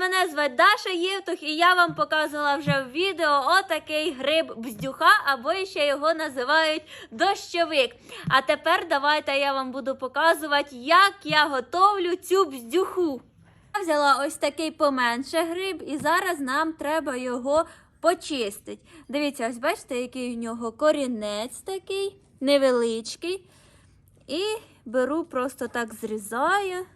мене звати Даша Євтух, і я вам показувала вже в відео отакий гриб бздюха, або ще його називають дощовик. А тепер давайте я вам буду показувати, як я готовлю цю бздюху. Я взяла ось такий поменше гриб, і зараз нам треба його почистити. Дивіться, ось бачите, який в нього корінець такий невеличкий. І беру, просто так зрізаю.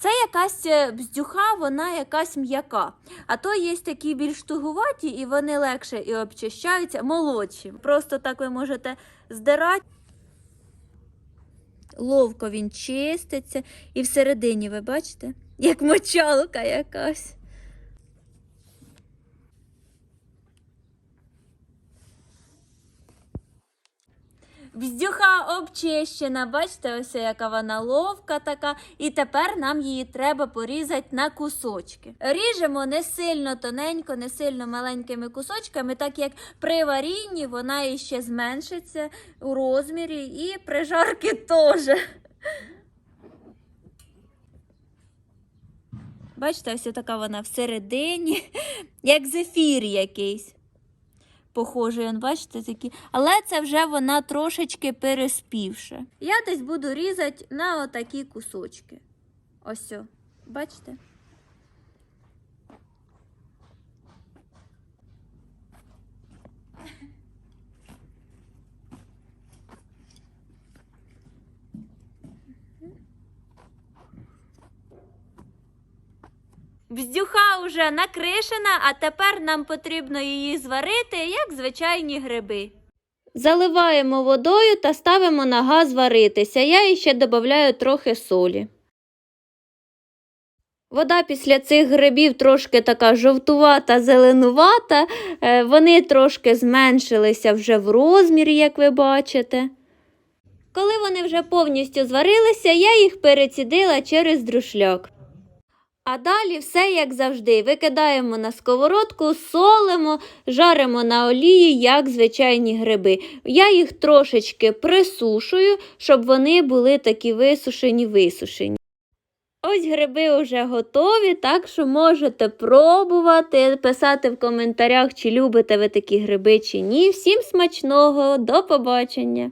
Це якась е, бздюха, вона якась м'яка. А то є такі більш тугуваті, і вони легше і обчищаються, молодші. Просто так ви можете здирати. Ловко він чиститься. І всередині, ви бачите, як мочалка якась. Бздюха обчищена, бачите, ось яка вона ловка така. І тепер нам її треба порізати на кусочки. Ріжемо не сильно тоненько, не сильно маленькими кусочками, так як при варінні вона іще зменшиться у розмірі, і при жарки теж. Бачите, ось така вона всередині, як зефір якийсь похожий, он, бачите, такі. Але це вже вона трошечки переспівша. Я десь буду різати на отакі кусочки. Ось, бачите? Бздюха вже накришена, а тепер нам потрібно її зварити, як звичайні гриби. Заливаємо водою та ставимо на газ варитися. Я ще додаю трохи солі. Вода після цих грибів трошки така жовтувата, зеленувата. Е, Вони трошки зменшилися вже в розмірі, як ви бачите. Коли вони вже повністю зварилися, я їх перецідила через друшляк. А далі все як завжди. Викидаємо на сковородку, солимо, жаримо на олії, як звичайні гриби. Я їх трошечки присушую, щоб вони були такі висушені-висушені. Ось гриби вже готові, так що можете пробувати, писати в коментарях, чи любите ви такі гриби, чи ні. Всім смачного, до побачення!